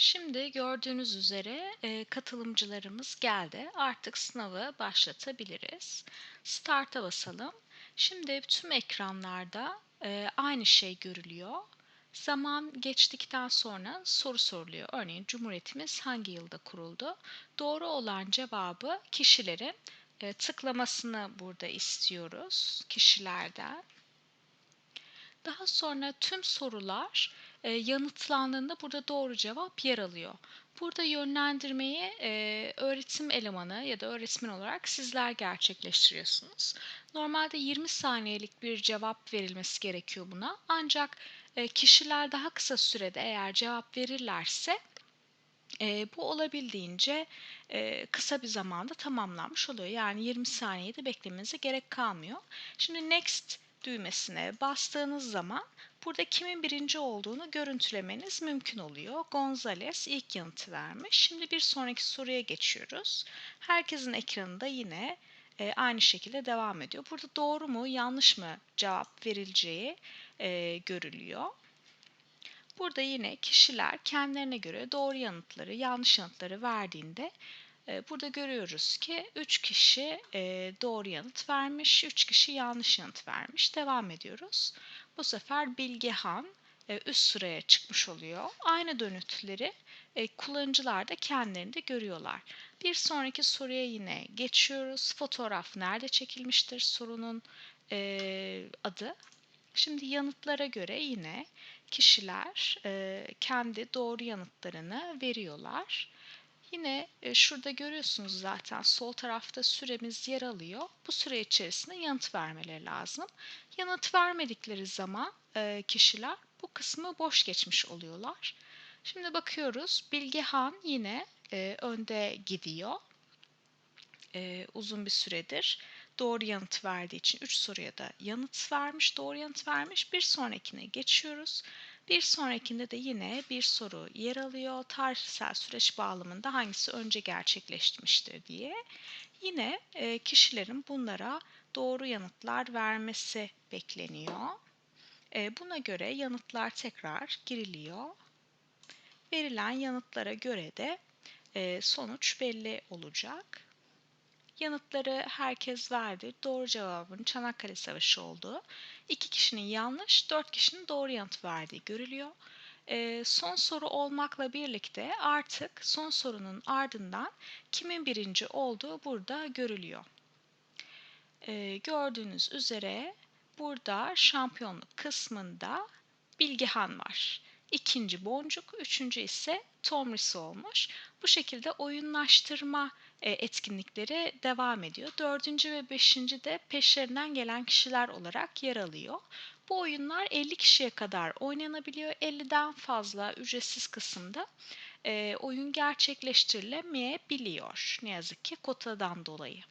Şimdi gördüğünüz üzere e, katılımcılarımız geldi. Artık sınavı başlatabiliriz. Start'a basalım. Şimdi tüm ekranlarda e, aynı şey görülüyor. Zaman geçtikten sonra soru soruluyor. Örneğin Cumhuriyetimiz hangi yılda kuruldu? Doğru olan cevabı kişilerin e, tıklamasını burada istiyoruz kişilerden. Daha sonra tüm sorular e, yanıtlandığında burada doğru cevap yer alıyor. Burada yönlendirmeyi e, öğretim elemanı ya da öğretmen olarak sizler gerçekleştiriyorsunuz. Normalde 20 saniyelik bir cevap verilmesi gerekiyor buna. Ancak e, kişiler daha kısa sürede eğer cevap verirlerse e, bu olabildiğince e, kısa bir zamanda tamamlanmış oluyor. Yani 20 saniyede beklemenize gerek kalmıyor. Şimdi next düğmesine bastığınız zaman burada kimin birinci olduğunu görüntülemeniz mümkün oluyor. Gonzales ilk yanıtı vermiş. Şimdi bir sonraki soruya geçiyoruz. Herkesin ekranında yine e, aynı şekilde devam ediyor. Burada doğru mu yanlış mı cevap verileceği e, görülüyor. Burada yine kişiler kendilerine göre doğru yanıtları, yanlış yanıtları verdiğinde burada görüyoruz ki 3 kişi e, doğru yanıt vermiş, 3 kişi yanlış yanıt vermiş. Devam ediyoruz. Bu sefer Bilgehan e, üst sıraya çıkmış oluyor. Aynı dönütleri kullanıcılar da kendilerinde görüyorlar. Bir sonraki soruya yine geçiyoruz. Fotoğraf nerede çekilmiştir sorunun adı. Şimdi yanıtlara göre yine kişiler e, kendi doğru yanıtlarını veriyorlar. Yine e, şurada görüyorsunuz zaten sol tarafta süremiz yer alıyor. Bu süre içerisinde yanıt vermeleri lazım. Yanıt vermedikleri zaman e, kişiler bu kısmı boş geçmiş oluyorlar. Şimdi bakıyoruz Bilgehan yine e, önde gidiyor. Uzun bir süredir doğru yanıt verdiği için 3 soruya da yanıt vermiş, doğru yanıt vermiş. Bir sonrakine geçiyoruz. Bir sonrakinde de yine bir soru yer alıyor. Tarihsel süreç bağlamında hangisi önce gerçekleşmiştir diye. Yine e, kişilerin bunlara doğru yanıtlar vermesi bekleniyor. E, buna göre yanıtlar tekrar giriliyor. Verilen yanıtlara göre de e, sonuç belli olacak. Yanıtları herkes verdi. Doğru cevabın Çanakkale Savaşı olduğu. İki kişinin yanlış, dört kişinin doğru yanıt verdiği görülüyor. E, son soru olmakla birlikte artık son sorunun ardından kimin birinci olduğu burada görülüyor. E, gördüğünüz üzere burada şampiyonluk kısmında Bilgehan var. İkinci Boncuk, üçüncü ise Tomris olmuş. Bu şekilde oyunlaştırma e, etkinlikleri devam ediyor. Dördüncü ve beşinci de peşlerinden gelen kişiler olarak yer alıyor. Bu oyunlar 50 kişiye kadar oynanabiliyor. 50'den fazla ücretsiz kısımda e, oyun gerçekleştirilemeyebiliyor. Ne yazık ki kotadan dolayı.